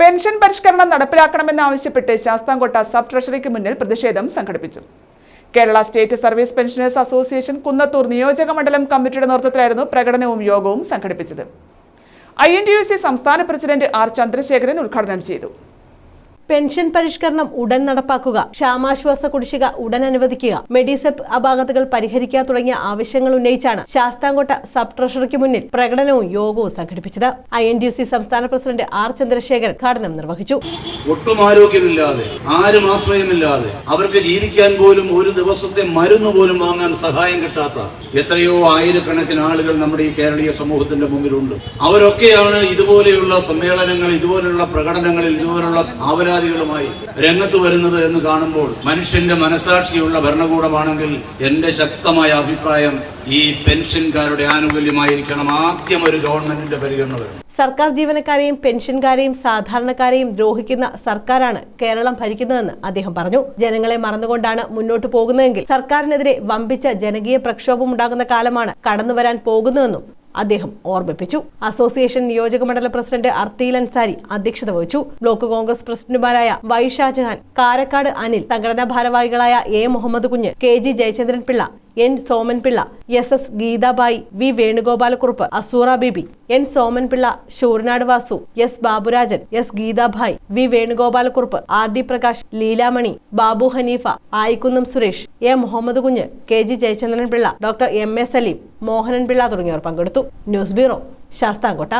Pension പരിഷ്കരണം നടപ്പിലാക്കണമെന്നാവശ്യപ്പെട്ട് Sasthamkotta sub ട്രഷറിക്ക് മുന്നിൽ പ്രതിഷേധം സംഘടിപ്പിച്ചു. Kerala state service pensioners association Kunnathur നിയോജക മണ്ഡലം കമ്മിറ്റിയുടെ നേതൃത്വത്തിലായിരുന്നു പ്രകടനവും യോഗവും സംഘടിപ്പിച്ചത്. I N T U C സംസ്ഥാന പ്രസിഡന്റ് ആർ ചന്ദ്രശേഖരൻ ഉദ്ഘാടനം ചെയ്തു. പെൻഷൻ പരിഷ്കരണം ഉടൻ നടപ്പാക്കുക ക്ഷാമാശ്വാസ കുടിശ്ശിക ഉടൻ അനുവദിക്കുക മെഡിസെപ്പ് അപാകതകൾ പരിഹരിക്കുക തുടങ്ങിയ ആവശ്യങ്ങൾ ഉന്നയിച്ചാണ് ശാസ്താംകോട്ട സബ് ട്രഷറിക്ക് മുന്നിൽ പ്രകടനവും യോഗവും സംഘടിപ്പിച്ചത്. ഐ എൻ ഡി സി സംസ്ഥാന പ്രസിഡന്റ് ആർ ചന്ദ്രശേഖരൻ ഉദ്ഘാടനം നിർവഹിച്ചു. ഒട്ടും ആരോഗ്യമില്ലാതെ ആരും ആശ്രയമില്ലാതെ അവർക്ക് ജീവിക്കാൻ പോലും ഒരു ദിവസത്തെ മരുന്ന് പോലും വാങ്ങാൻ സഹായം കിട്ടാത്ത എത്രയോ ആയിരക്കണക്കിന് ആളുകൾ നമ്മുടെ ഈ കേരളീയ സമൂഹത്തിന്റെ മുമ്പിലുണ്ട്. അവരൊക്കെയാണ് ഇതുപോലെയുള്ള സമ്മേളനങ്ങൾ ഇതുപോലെയുള്ള പ്രകടനങ്ങളിൽ ഇതുപോലുള്ള ആപരാധികളുമായി രംഗത്ത് വരുന്നത് എന്ന് കാണുമ്പോൾ മനുഷ്യന്റെ മനസാക്ഷിയുള്ള ഭരണകൂടമാണെങ്കിൽ എന്റെ ശക്തമായ അഭിപ്രായം ഈ പെൻഷൻകാരുടെ ആനുകൂല്യമായിരിക്കണം. ആദ്യം ഒരു ഗവൺമെന്റിന്റെ പരിഗണന വരും സർക്കാർ ജീവനക്കാരെയും പെൻഷൻകാരെയും സാധാരണക്കാരെയും ദ്രോഹിക്കുന്ന സർക്കാരാണ് കേരളം ഭരിക്കുന്നതെന്ന് അദ്ദേഹം പറഞ്ഞു. ജനങ്ങളെ മറന്നുകൊണ്ടാണ് മുന്നോട്ടു പോകുന്നതെങ്കിൽ സർക്കാരിനെതിരെ വമ്പിച്ച ജനകീയ പ്രക്ഷോഭം ഉണ്ടാകുന്ന കാലമാണ് കടന്നുവരാൻ പോകുന്നതെന്നും അദ്ദേഹം ഓർമ്മിപ്പിച്ചു. അസോസിയേഷൻ നിയോജക മണ്ഡല പ്രസിഡന്റ് അർത്തീൽ അൻസാരി അധ്യക്ഷത വഹിച്ചു. ബ്ലോക്ക് കോൺഗ്രസ് പ്രസിഡന്റുമാരായ വൈ ഷാജഹാൻ കാരക്കാട് അനിൽ സംഘടനാ ഭാരവാഹികളായ A Muhammad Kunju K G Jayachandran Pillai N Somanpillai S S Geethabai V Venugopalakurup Asura Bibi N Somanpillai Sooranad Vasu S Baburajan S ഗീതാഭായ് V Venugopalakurup R D Prakash Leelamani Babu Haneefa Ayikkunnam Suresh A Muhammad Kunju K G Jayachandran Pillai doctor M A Saleem Mohanan Pillai തുടങ്ങിയവർ പങ്കെടുത്തു. News bureau Sasthamkotta.